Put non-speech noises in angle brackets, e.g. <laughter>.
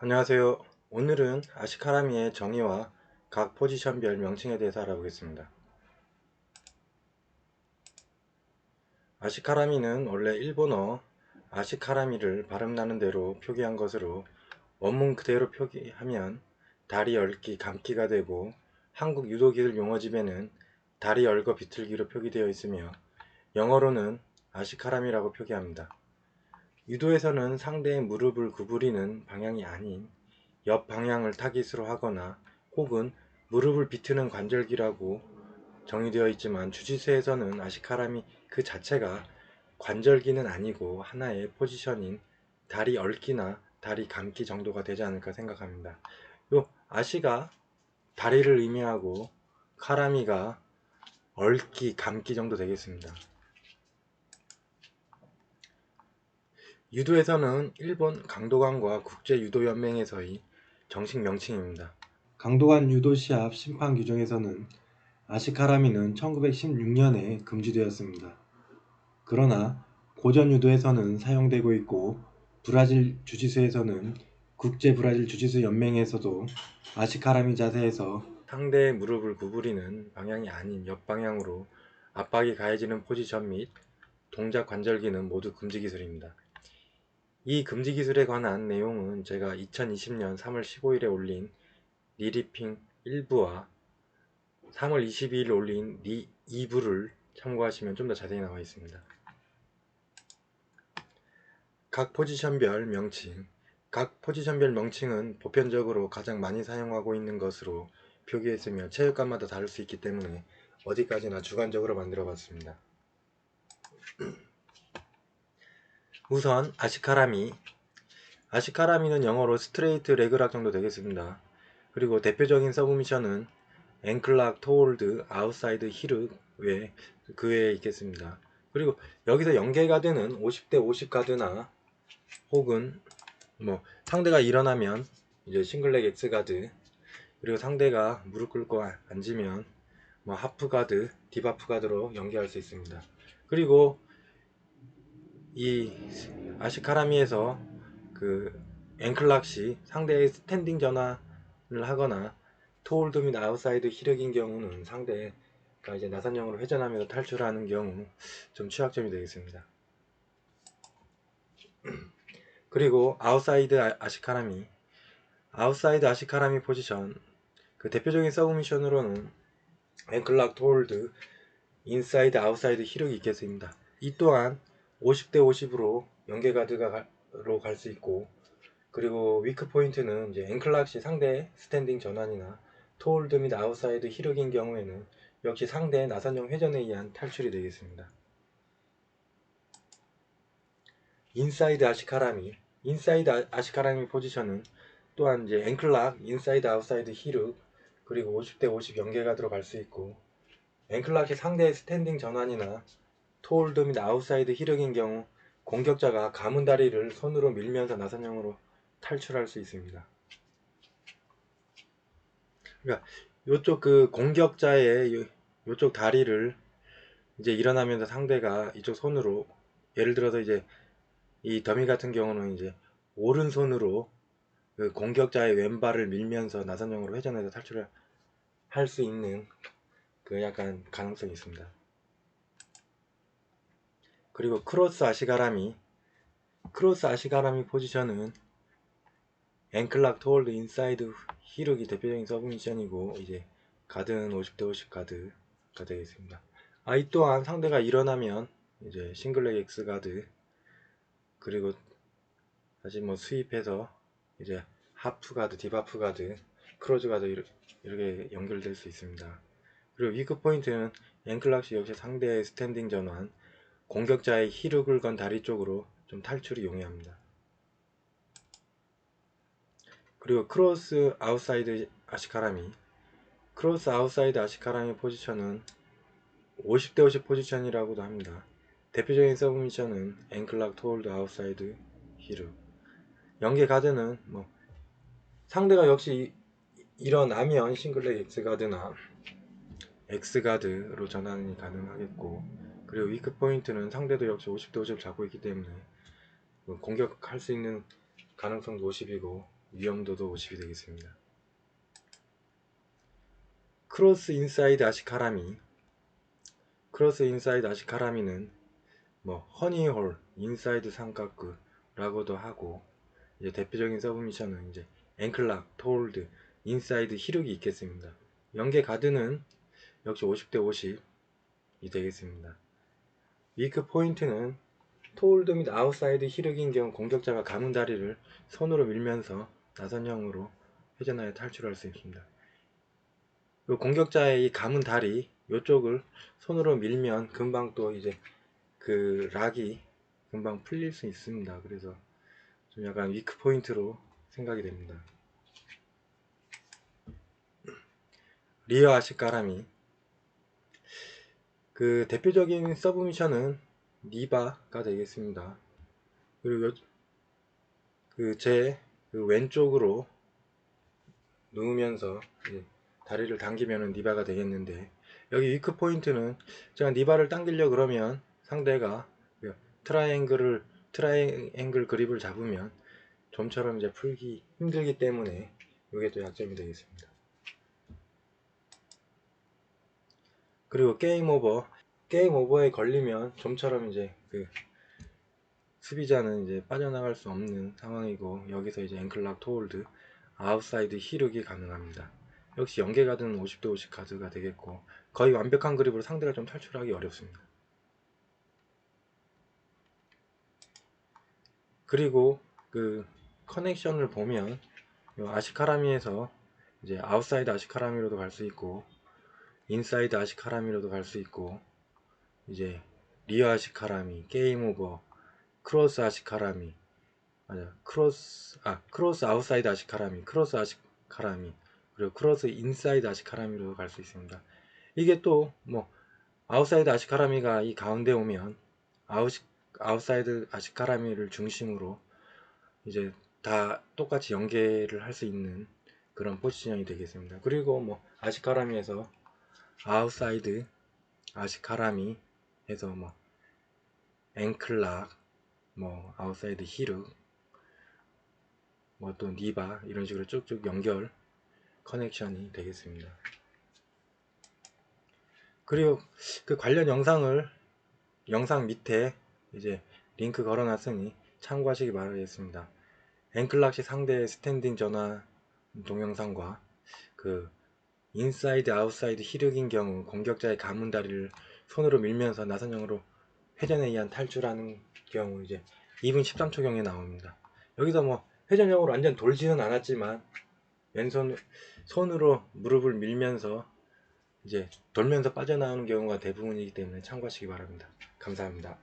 안녕하세요. 오늘은 아시카라미의 정의와 각 포지션별 명칭에 대해서 알아보겠습니다. 아시카라미는 원래 일본어 아시카라미를 발음나는 대로 표기한 것으로 원문 그대로 표기하면 다리 얽기, 감기가 되고 한국 유도기술 용어집에는 다리 얽어 비틀기로 표기되어 있으며 영어로는 아시카라미라고 표기합니다. 유도에서는 상대의 무릎을 구부리는 방향이 아닌 옆 방향을 타깃으로 하거나 혹은 무릎을 비트는 관절기라고 정의되어 있지만 주짓수에서는 아시카람이 그 자체가 관절기는 아니고 하나의 포지션인 다리 얽기나 다리 감기 정도가 되지 않을까 생각합니다. 요 아시가 다리를 의미하고 카라미가 얽기, 감기 정도 되겠습니다. 유도에서는 일본 강도관과 국제유도연맹에서의 정식 명칭입니다. 강도관 유도 시합 심판 규정에서는 아시카라미는 1916년에 금지되었습니다. 그러나 고전 유도에서는 사용되고 있고 브라질 주짓수에서는 국제 브라질 주짓수 연맹에서도 아시카라미 자세에서 상대의 무릎을 구부리는 방향이 아닌 옆방향으로 압박이 가해지는 포지션 및 동작 관절기는 모두 금지 기술입니다. 이 금지 기술에 관한 내용은 제가 2020년 3월 15일에 올린 리리핑 1부와 3월 22일 올린 리 2부를 참고하시면 좀 더 자세히 나와 있습니다. 각 포지션별 명칭 각 포지션별 명칭은 보편적으로 가장 많이 사용하고 있는 것으로 표기했으며 체육관마다 다를 수 있기 때문에 어디까지나 주관적으로 만들어 봤습니다. 우선 아시카라미 아시카라미는 영어로 스트레이트 레그락 정도 되겠습니다. 그리고 대표적인 서브미션은 앵클락, 토홀드, 아웃사이드, 히르 외, 그 외에 있겠습니다. 그리고 여기서 연계가드는 50대 50 가드나 혹은 뭐 상대가 일어나면 이제 싱글렉 X 가드 그리고 상대가 무릎 꿇고 앉으면 뭐 하프 가드, 디바프 가드로 연계할 수 있습니다. 그리고 이 아시카라미에서 그 앵클락시 상대의 스탠딩 전환을 하거나 토홀드 및 아웃사이드 히력인 경우는 상대가 이제 나선형으로 회전하면서 탈출하는 경우 좀 취약점이 되겠습니다. <clears throat> 그리고 아웃사이드 아, 아시카라미 아웃사이드 아시카라미 포지션 그 대표적인 서브미션으로는 앵클락 토홀드 인사이드 아웃사이드 히력이 있겠습니다. 이 또한 50대 50으로 연계 가드가로 갈 수 있고 그리고 위크 포인트는 이제 앵클락 시 상대 스탠딩 전환이나 토홀드 및 아웃사이드 히력인 경우에는 역시 상대 나선형 회전에 의한 탈출이 되겠습니다. 인사이드 아시카라미 인사이드 아, 아시카라미 포지션은 또한 이제 앵클락, 인사이드 아웃사이드 히륵 그리고 50대 50 연계가 들어갈 수 있고 앵클락이 상대의 스탠딩 전환이나 토홀드 및 아웃사이드 히력인 경우 공격자가 감은 다리를 손으로 밀면서 나선형으로 탈출할 수 있습니다. 그러니까 이쪽 그 공격자의 요, 요쪽 다리를 이제 일어나면서 상대가 이쪽 손으로 예를 들어서 이제 이 더미 같은 경우는 이제 오른손으로 그 공격자의 왼발을 밀면서 나선형으로 회전해서 탈출을 할 수 있는 그 약간 가능성이 있습니다. 그리고 크로스 아시가라미 크로스 아시가라미 포지션은 앵클락 토홀드 인사이드 히룩이 대표적인 서브미션이고 이제 가드는 50대 50 가드가 되겠습니다. 아 이 또한 상대가 일어나면 이제 싱글렉 X 가드 그리고 다시 뭐 수입해서 이제 하프 가드, 디바프 가드, 크로즈 가드 이렇게 연결될 수 있습니다. 그리고 위크 포인트는 앵클락시 역시 상대의 스탠딩 전환 공격자의 히룩을 건 다리 쪽으로 좀 탈출이 용이합니다. 그리고 크로스 아웃사이드 아시카라미 크로스 아웃사이드 아시카라미 포지션은 50대 50 포지션이라고도 합니다. 대표적인 서브미션은 앵클락 토홀드 아웃사이드 히룩 연계 가드는 뭐 상대가 역시 일어나면 싱글렉 X가드나 X가드로 전환이 가능하겠고 그리고 위크 포인트는 상대도 역시 50대 50을 잡고 있기 때문에 뭐 공격할 수 있는 가능성도 50이고 위험도도 50이 되겠습니다. 크로스 인사이드 아시카라미 크로스 인사이드 아시카라미는 뭐 허니홀 인사이드 삼각구라고도 하고 이제 대표적인 서브미션은 이제 앵클락, 토홀드, 인사이드 히륙이 있겠습니다. 연계 가드는 역시 50대 50이 되겠습니다. 위크 포인트는 토홀드 및 아웃사이드 히륙인 경우 공격자가 감은 다리를 손으로 밀면서 나선형으로 회전하여 탈출할 수 있습니다. 그 공격자의 이 감은 다리 이쪽을 손으로 밀면 금방 또 이제 그 락이 금방 풀릴 수 있습니다. 그래서 좀 약간 위크 포인트로 생각이 됩니다. 리어 아시 까라미 그 대표적인 서브미션은 니바가 되겠습니다. 그리고 그제 그 왼쪽으로 누우면서 다리를 당기면 니바가 되겠는데 여기 위크 포인트는 제가 니바를 당기려 그러면 상대가 트라이앵글을 트라이앵글 그립을 잡으면 좀처럼 이제 풀기 힘들기 때문에 이게 또 약점이 되겠습니다. 그리고 게임 오버 게임 오버에 걸리면 좀처럼 이제 그 수비자는 이제 빠져나갈 수 없는 상황이고 여기서 이제 앵클락 토홀드 아웃사이드 히륙이 가능합니다. 역시 연계 가드는 50대 50 가드가 되겠고 거의 완벽한 그립으로 상대가 좀 탈출하기 어렵습니다. 그리고 그 커넥션을 보면 아시카라미에서 이제 아웃사이드 아시카라미로도 갈 수 있고 인사이드 아시카라미로도 갈 수 있고 이제 리어 아시카라미 게임 오버 크로스 아시카라미 맞아 크로스 아 크로스 아웃사이드 아시카라미 크로스 아시카라미 그리고 크로스 인사이드 아시카라미로 갈 수 있습니다 이게 또 뭐 아웃사이드 아시카라미가 이 가운데 오면 아웃 아웃사이드 아시카라미를 중심으로 이제 다 똑같이 연계를 할 수 있는 그런 포지션이 되겠습니다. 그리고 뭐 아시카라미에서 아웃사이드 아시카라미 해서 뭐 앵클락 뭐 아웃사이드 히르 뭐 또 니바 이런 식으로 쭉쭉 연결 커넥션이 되겠습니다. 그리고 그 관련 영상을 영상 밑에 이제 링크 걸어놨으니 참고하시기 바라겠습니다. 앵클락시 상대 스탠딩 전화 동영상과 그 인사이드 아웃사이드 히륙인 경우 공격자의 감은 다리를 손으로 밀면서 나선형으로 회전에 의한 탈출하는 경우 이제 2분 13초 경에 나옵니다. 여기서 뭐 회전형으로 완전 돌지는 않았지만 왼손 손으로 무릎을 밀면서 이제 돌면서 빠져나오는 경우가 대부분이기 때문에 참고하시기 바랍니다. 감사합니다.